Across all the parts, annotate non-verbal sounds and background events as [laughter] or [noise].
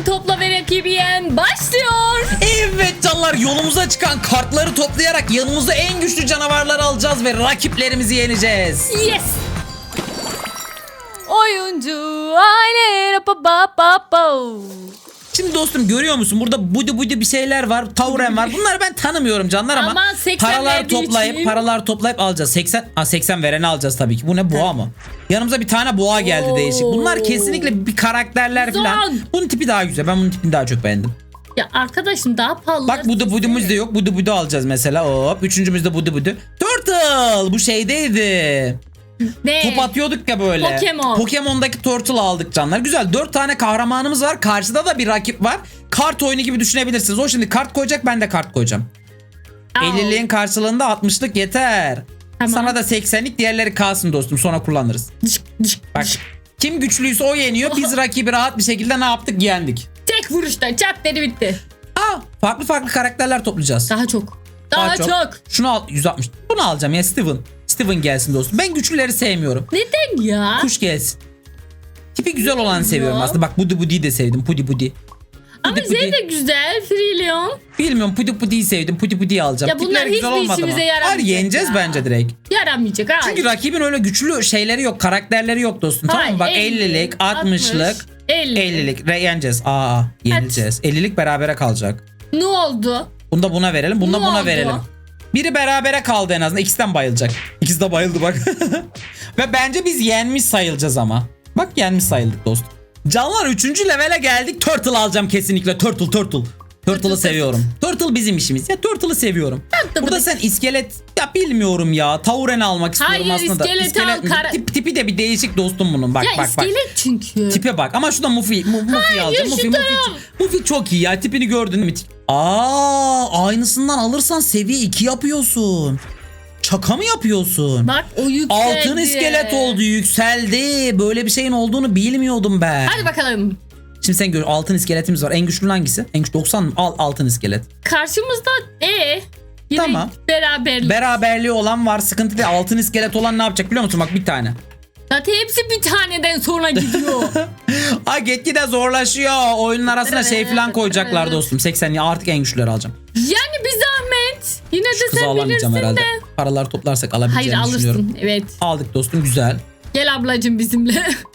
kartları topla ve rakibi yen başlıyor. Evet canlar yolumuza çıkan kartları toplayarak yanımıza en güçlü canavarları alacağız ve rakiplerimizi yeneceğiz. Yes. Oyuncu aile ba ba ba. Şimdi dostum görüyor musun? Burada budu budu bir şeyler var tauren var. Bunları ben tanımıyorum canlar ama, Ama 80 paralar verdiği toplayıp için- paralar toplayıp alacağız. 80 ha 80 vereni alacağız tabii ki. Bu ne boğa mı? Yanımıza bir tane boğa geldi Oo. değişik bunlar kesinlikle bir karakterler falan. Güzel. bunun tipi daha güzel. Ben bunun tipini daha çok beğendim. Ya arkadaşım daha pahalı. bak budu budumuz da yok. Budu budu alacağız mesela. Hop. Üçüncümüz de budu budu turtle! Bu şeydeydi Ne? Top atıyorduk ya böyle. Pokemon. Pokemon'daki Turtle aldık canlar. Güzel. 4 tane kahramanımız var. Karşıda da bir rakip var. Kart oyunu gibi düşünebilirsiniz. O şimdi kart koyacak ben de kart koyacağım. Al. 50'liğin karşılığında 60'lık yeter. Tamam. Sana da 80'lik diğerleri kalsın dostum. Sonra kullanırız. Bak kim güçlüyse o yeniyor. Biz rakibi rahat bir şekilde ne yaptık? Yendik. Tek vuruşta çat dedi bitti. Aa, farklı farklı karakterler toplayacağız. Daha çok. Daha, çok. Şunu al 160. Bunu alacağım ya Steven. Steven gelsin dostum. Ben güçlüleri sevmiyorum. Neden ya? Kuş gelsin. Tipi güzel olanı seviyorum aslında. Bak Budi Budi'yi de sevdim. Pudi Budi. Ama Pudi. de güzel. Freelion. Bilmiyorum Pudi Pudi'yi sevdim. Pudi Pudi'yi alacağım. Ya bunlar Tipleri güzel hiçbir olmadı işimize ama. yaramayacak Hayır yeneceğiz ya. bence direkt. Yaramayacak. Hayır. Çünkü rakibin öyle güçlü şeyleri yok. Karakterleri yok dostum. tamam Hayır, mı? Bak 50, 50'lik, 60'lık, 50. 50'lik. Re yeneceğiz. Aa yenileceğiz. 50'lik berabere kalacak. Ne oldu? Bunda buna verelim. Bunda Ne buna oldu? verelim. Biri berabere kaldı en azından. İkisinden bayılacak. İkisi de bayıldı bak. [laughs] Ve bence biz yenmiş sayılacağız ama. Bak yenmiş sayıldık dostum. Canlar 3. levele geldik. Turtle alacağım kesinlikle. Turtle turtle. Turtle'ı seviyorum. Turtle bizim işimiz. Ya Turtle'ı seviyorum. Turtle Burada sen iskelet ya bilmiyorum ya. Tauren almak istiyorum Hayır, aslında. iskeleti al, mi? kara- Tip- tipi de bir değişik dostum bunun. Bak ya bak bak. iskelet çünkü. Tipe bak ama şurada Mufi, Mu- Mufi alacağım. şu Mufi, Mufi. Mufi çok iyi ya. Tipini gördün mü? Aa, aynısından alırsan seviye 2 yapıyorsun. Şaka mı yapıyorsun? Bak o yükseldi. Altın iskelet oldu, yükseldi. Böyle bir şeyin olduğunu bilmiyordum ben. Hadi bakalım. Şimdi sen gör altın iskeletimiz var. En güçlü hangisi? En güçlü 90 mı? Al altın iskelet. Karşımızda E. Yine Tamam. beraberlik. Beraberliği olan var. Sıkıntı değil. Altın iskelet olan ne yapacak biliyor musun? Bak bir tane. Zaten hepsi bir taneden sonra gidiyor. [laughs] Ay gitgide zorlaşıyor. Oyunun arasına şey falan koyacaklar dostum. 80 ya artık en güçlüleri alacağım. yani bir zahmet. Yine de Kızı sen alamayacağım bilirsin herhalde. de. Paralar toplarsak Hayır alabileceğimi düşünüyorum. alırsın. Evet. Aldık dostum güzel. Gel ablacım bizimle. [laughs]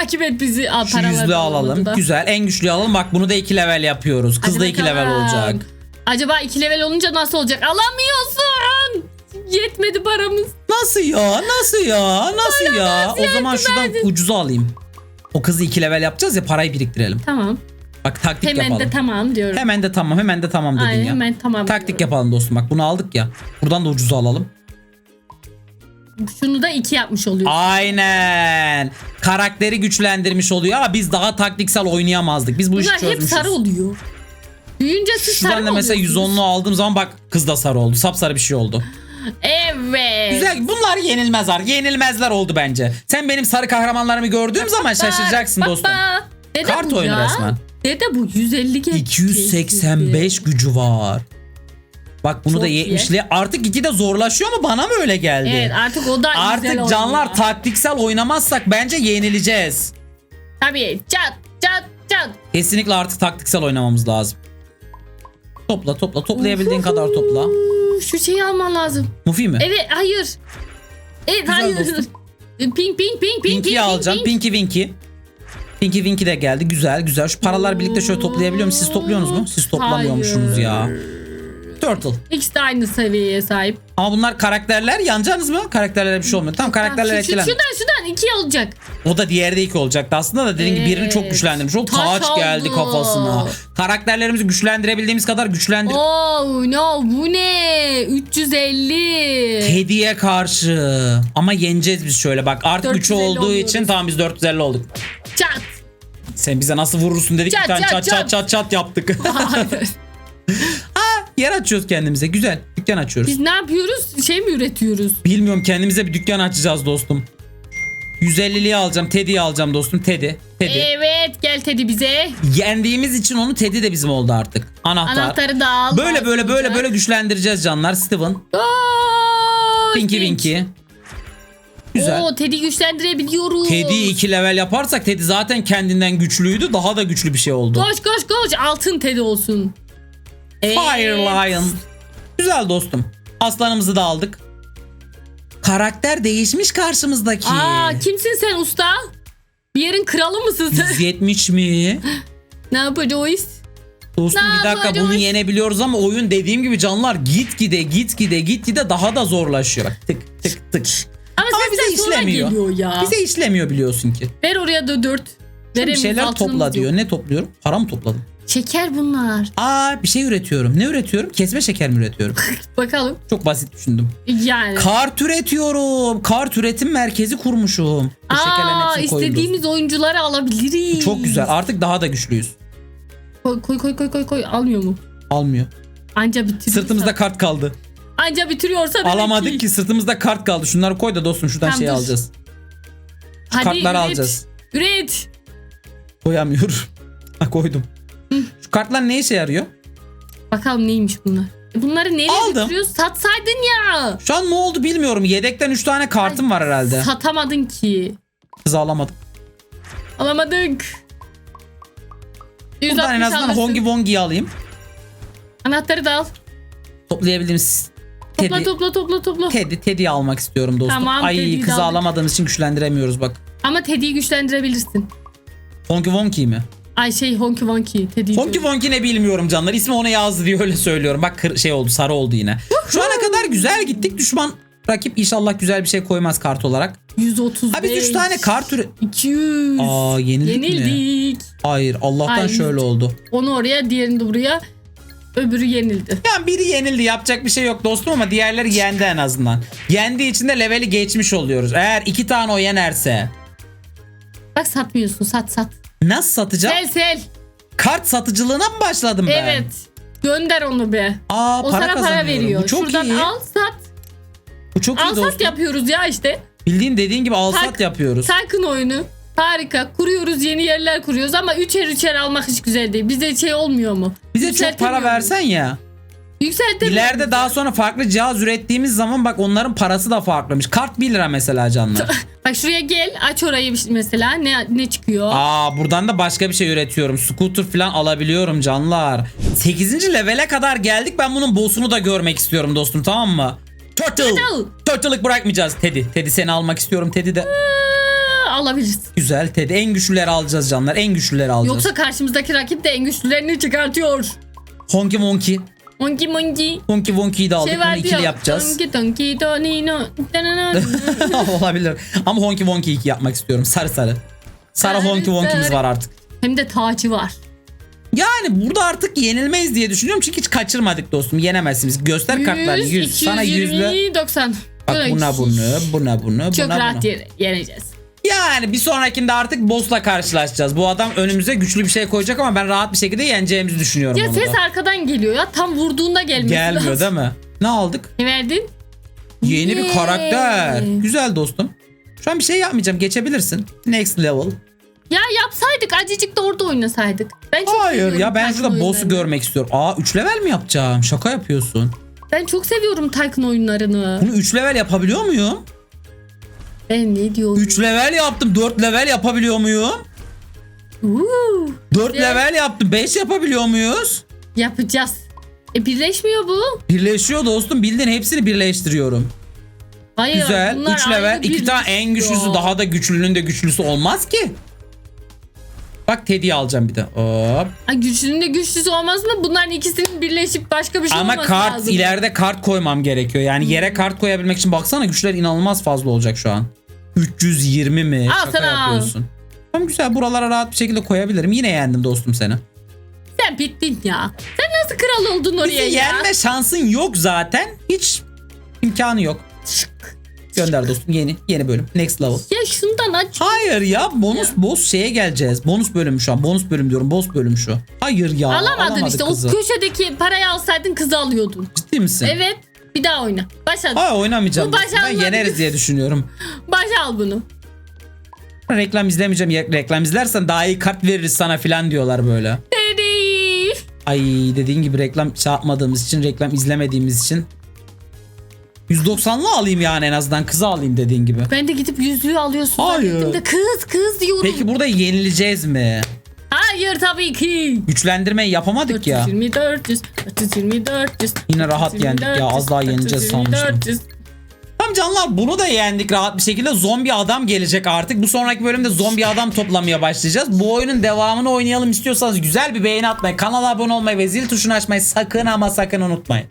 Takip et bizi. Al, Şu da alalım. da. Güzel. En güçlüyü alalım. Bak bunu da 2 level yapıyoruz. Kız Hadi da 2 level olacak. Acaba iki level olunca nasıl olacak? Alamıyorsun. Yetmedi paramız. Nasıl ya? Nasıl ya? Nasıl ya? O zaman şuradan ucuza alayım. O kızı 2 level yapacağız ya parayı biriktirelim. Tamam. Bak taktik Hemen yapalım. de tamam diyorum. Hemen de tamam. Hemen de tamam dedin Aynen, ya. hemen tamam. Taktik diyorum. yapalım dostum. Bak bunu aldık ya. Buradan da ucuza alalım. Şunu da iki yapmış oluyor. Aynen. Karakteri güçlendirmiş oluyor ama biz daha taktiksel oynayamazdık. Biz bu işi Bunlar hep çözmüşüz. sarı oluyor. Büyüyünce siz sarı Şuradan da mı mesela oluyorsunuz? 110'lu aldığım zaman bak kız da sarı oldu. Sapsarı bir şey oldu. Evet. Güzel. Bunlar yenilmezler. Yenilmezler oldu bence. Sen benim sarı kahramanlarımı gördüğüm zaman şaşıracaksın Bak, dostum. bak. Dede Kart bu oyunu ya. resmen. Dede bu 150 geç. 285 gücü var. Bak bunu Çok da iyi. 70'li. Artık iki de zorlaşıyor mu? Bana mı öyle geldi? Evet artık o da güzel Artık canlar oynuyor. taktiksel oynamazsak bence yenileceğiz. Tabii çat çat çat. Kesinlikle artık taktiksel oynamamız lazım. Topla topla toplayabildiğin kadar topla. Şu şeyi alman lazım. Mufi mi? Evet hayır. Evet Güzel hayır. dostum. [laughs] Pink pink pink pink Pinky'yi pink, alacağım. pink. Pinky Winky. Pinky Winky de geldi. Güzel güzel. Şu paralar birlikte şöyle toplayabiliyor muyuz? Siz topluyorsunuz mu? Siz toplamıyormuşsunuz ya. Turtle. İkisi de aynı seviyeye sahip. Ama bunlar karakterler. Yanacaksınız mı? Karakterlere bir şey olmuyor. Tamam karakterler Şu- şu- etkilen. Şuradan şuradan iki olacak. O da diğeri de iki olacaktı aslında da dediğin gibi birini çok güçlendirmiş. O Taş taç geldi kafasına. Karakterlerimizi güçlendirebildiğimiz kadar güçlendir. Oh no bu ne? 350. Hediye karşı. Ama yeneceğiz biz şöyle bak. Artık 3 450 olduğu oluyoruz. için tamam biz 450 olduk. Çat. Sen bize nasıl vurursun dedik Çat, bir tane çat çat çat. çat çat yaptık. [laughs] [laughs] Yer açıyoruz kendimize. Güzel. Dükkan açıyoruz. Biz ne yapıyoruz? Şey mi üretiyoruz? Bilmiyorum kendimize bir dükkan açacağız dostum. 150'liği alacağım. Teddy'yi alacağım dostum. Teddy. Teddy. Evet gel Teddy bize. Yendiğimiz için onu Teddy de bizim oldu artık. Anahtar. Anahtarı da al. Böyle böyle böyle böyle güçlendireceğiz canlar. Steven. Oh, Pinky Pink. Winky. Güzel. Oo Teddy güçlendirebiliyoruz. Teddy 2 level yaparsak Teddy zaten kendinden güçlüydü. Daha da güçlü bir şey oldu. Koş koş koş altın Teddy olsun. Fire Lion. Güzel dostum. Aslanımızı da aldık. Karakter değişmiş karşımızdaki. Aa kimsin sen usta? Bir yerin kralı mısın sen? 170 mi? ne yapacağız? Dostum Ne bir dakika bunu yapacağız? yenebiliyoruz ama oyun dediğim gibi canlar git gide git gide git gide daha da zorlaşıyor. Bak tık tık tık. Ama, Ama bize işlemiyor. ya. Bize işlemiyor biliyorsun ki. Ver oraya da dört. Bir şeyler topla yok. diyor. Ne topluyorum? Para mı topladım? Şeker bunlar. Aa bir şey üretiyorum. Ne üretiyorum? Kesme şeker mi üretiyorum? [laughs] Bakalım. Çok basit düşündüm. Yani. Kart üretiyorum. Kart üretim merkezi kurmuşum. Bu Aa hepsini koyuyoruz. istediğimiz oyuncuları alabiliriz. Çok güzel. Artık daha da güçlüyüz. Koy koy koy koy koy koy. Almıyor mu? Almıyor. Anca bitiriyorsa. Sırtımızda kart kaldı. Anca bitiriyorsa demek Alamadık ki sırtımızda kart kaldı. Şunları koy da dostum şuradan Tamam, şey dur. alacağız. Şu Hadi kartları üret. alacağız. Üret. Koyamıyorum. [laughs] Ha koydum. Kartlar ne işe yarıyor? Bakalım neymiş bunlar. Bunları nereye Aldım. götürüyoruz? Satsaydın ya. Şu an ne oldu bilmiyorum. Yedekten 3 tane kartım var herhalde. Satamadın ki. Kız alamadım. Alamadık. Buradan en 160 azından alırsın. Hongi Wongi'yi alayım. Anahtarı da al. Toplayabildiğimiz Topla Teddy, topla topla topla. Teddy, Teddy'yi almak istiyorum dostum. Tamam, Ay kızı alamadığımız için güçlendiremiyoruz bak. Ama Teddy'yi güçlendirebilirsin. Hongi Wongi mi? Ay şey Honky Wonky. Teddy. Honki Wonki ne bilmiyorum canlar. İsmi ona yazdı diye öyle söylüyorum. Bak şey oldu sarı oldu yine. Şu ana kadar güzel gittik. Düşman rakip inşallah güzel bir şey koymaz kart olarak. 135. Ha biz 3 tane kart üre... 200. Aa yenildik, mi? Yenildik. Hayır Allah'tan Ay. şöyle oldu. Onu oraya diğerini de buraya. Öbürü yenildi. Yani biri yenildi yapacak bir şey yok dostum ama diğerleri yendi en azından. Yendiği için de leveli geçmiş oluyoruz. Eğer iki tane o yenerse Bak satmıyorsun sat sat. Nasıl satacağım? Sel sel. Kart satıcılığına mı başladım ben? Evet. Gönder onu be. Aa O para sana para kazanıyorum. veriyor. Bu çok Şuradan iyi. al sat. Bu çok iyi Al dostum. sat yapıyoruz ya işte. Bildiğin dediğin gibi al Tak- sat yapıyoruz. Tycoon oyunu. Harika. Kuruyoruz yeni yerler kuruyoruz ama üçer üçer almak hiç güzel değil. Bize şey olmuyor mu? Bize çok para Yükseltemiyoruz. versen ya. Yükseltemiyoruz. İleride daha sonra farklı cihaz ürettiğimiz zaman bak onların parası da farklıymış. Kart 1 lira mesela canlar. Bak şuraya gel aç orayı mesela ne ne çıkıyor? Aa buradan da başka bir şey üretiyorum. Scooter falan alabiliyorum canlar. 8. levele kadar geldik. Ben bunun boss'unu da görmek istiyorum dostum tamam mı? Turtle. Turtle. Turtle'lık bırakmayacağız Teddy. Teddy seni almak istiyorum. Teddy de Aa, alabilirsin. güzel Teddy. En güçlüleri alacağız canlar. En güçlüleri alacağız. Yoksa karşımızdaki rakip de en güçlülerini çıkartıyor. Honky Monkey. Monkey monkey. Honky Wonky'yi de aldık. Şey Bunu var ikili diyor. yapacağız. Donkey donkey donino. danana. [laughs] Olabilir. Ama Honky Wonky 2 yapmak istiyorum. Sarı sarı. Sarı Sarı Honky Wonky'miz sarı. var artık. Hem de tacı var. Yani burada artık yenilmeyiz diye düşünüyorum çünkü hiç kaçırmadık dostum. Yenemezsiniz. Göster kartlarını 100. Sana 100 220, 90. Bak buna bunu, buna bunu, Çok buna rahat bunu. yere- yeneceğiz. Yani bir sonrakinde artık boss'la karşılaşacağız. Bu adam önümüze güçlü bir şey koyacak ama ben rahat bir şekilde yeneceğimizi düşünüyorum Ya onu ses da. arkadan geliyor ya. Tam vurduğunda gelmesi Gelmiyor lazım. değil mi? Ne aldık? Ne verdin? Yeni bir Yay. karakter. Güzel dostum. Şu an bir şey yapmayacağım. Geçebilir Next level. Ya yapsaydık acıcık da orada oynasaydık. Ben çok Hayır seviyorum ya ben Tycoon şurada boss'u oyunlarını. görmek istiyorum. Aa 3 level mi yapacağım? Şaka yapıyorsun. Ben çok seviyorum Tycoon oyunlarını. Bunu 3 level yapabiliyor muyum? Ben ne diyorum? 3 level yaptım. 4 level yapabiliyor muyum? Uuu, 4 Güzel. level yaptım. 5 yapabiliyor muyuz? yapacağız. E birleşmiyor bu. Birleşiyor dostum. Bildiğin hepsini birleştiriyorum. Hayır. Güzel. bunlar 3 level. ayrı 2 tane en güçlüsü birleşiyor. daha da güçlünün de güçlüsü olmaz ki. Bak Teddy'yi alacağım bir de. Hop. Ay, güçlünün de güçlüsü olmaz mı? Bunların ikisinin birleşip başka bir şey Ama olması kart lazım. ileride kart koymam gerekiyor. Yani yere kart koyabilmek için baksana güçler inanılmaz fazla olacak şu an. 320 mi? Al Şaka sana. yapıyorsun. Tamam güzel buralara rahat bir şekilde koyabilirim. Yine yendim dostum seni. Sen bittin ya. Sen nasıl kral oldun oraya Bizi ya? yenme şansın yok zaten. Hiç imkanı yok. Gönder dostum yeni yeni bölüm. Next level. Ya şundan aç. Hayır ya bonus boss şeye geleceğiz. Bonus bölüm şu an. Bonus bölüm diyorum. Boss bölüm şu. Hayır ya. Alamadın alamadık işte. kızı. O köşedeki parayı alsaydın kızı alıyordun. Ciddi misin? Evet. Bir daha oyna. Başa, Hayır oynamayacağım. Bu dostum. Ben yeneriz diye düşünüyorum. [laughs] başa al bunu. Reklam izlemeyeceğim. Reklam izlersen daha iyi kart veririz sana filan diyorlar böyle. Teddy. Ay dediğin gibi reklam yapmadığımız için, reklam izlemediğimiz için 190'lı alayım yani en azından kızı alayım dediğin gibi. Ben de gidip yüzüğü alıyorsun Hayır. zannettim de kız kız diyorum. Peki burada yenileceğiz mi? Hayır tabii ki. Güçlendirmeyi yapamadık ya. 420 400 420 400. Yine rahat yendik ya, az daha yeneceğiz sanmıştım. 400. Tamam canlar bunu da yendik rahat bir şekilde. Zombi adam gelecek artık. Bu sonraki bölümde zombi adam toplamaya başlayacağız. Bu oyunun devamını oynayalım istiyorsanız güzel bir beğeni atmayı, kanala abone olmayı ve zil tuşunu açmayı sakın ama sakın unutmayın.